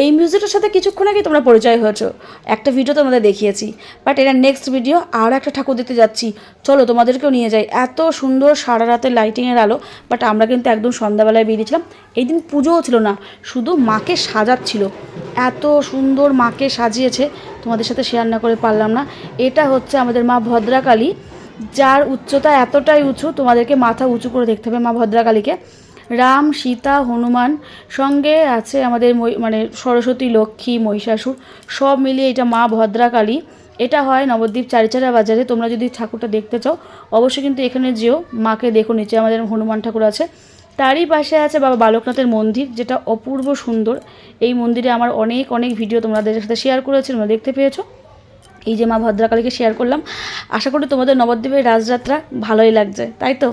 এই মিউজিকটার সাথে কিছুক্ষণ আগে তোমরা পরিচয় হয়েছো। একটা ভিডিও তোমাদের দেখিয়েছি বাট এটা নেক্সট ভিডিও আর একটা ঠাকুর দিতে যাচ্ছি। চলো, তোমাদেরকেও নিয়ে যাই। এত সুন্দর সারা রাতে লাইটিংয়ের আলো বাট আমরা কিন্তু একদম সন্ধ্যাবেলায় বেরিয়েছিলাম এই দিন পুজোও ছিল না, শুধু মাকে সাজাচ্ছিল। এত সুন্দর মাকে সাজিয়েছে, তোমাদের সাথে শেয়ার না করে পারলাম না। এটা হচ্ছে আমাদের মা ভদ্রাকালী, যার উচ্চতা এতটাই উঁচু, তোমাদেরকে মাথা উঁচু করে দেখতে হবে মা ভদ্রাকালীকে। রাম, সীতা, হনুমান সঙ্গে আছে আমাদের মানে সরস্বতী, লক্ষ্মী, মহিষাসুর, সব মিলিয়ে এটা মা ভদ্রাকালী। এটা হয় নবদ্বীপ চারিচারা বাজারে। তোমরা যদি ঠাকুরটা দেখতে চাও, অবশ্যই কিন্তু এখানে যেও, মাকে দেখো নিচে। আমাদের হনুমান ঠাকুর আছে। তারই পাশে আছে বাবা বালকনাথের মন্দির, যেটা অপূর্ব সুন্দর। এই মন্দিরে আমার অনেক অনেক ভিডিও তোমাদের সাথে শেয়ার করেছি, তোমরা দেখতে পেয়েছ। এই যে মা ভদ্রাকালীকে শেয়ার করলাম। আশা করি তোমাদের নবদ্বীপের রাজযাত্রা ভালোই লাগছে, তাই তো?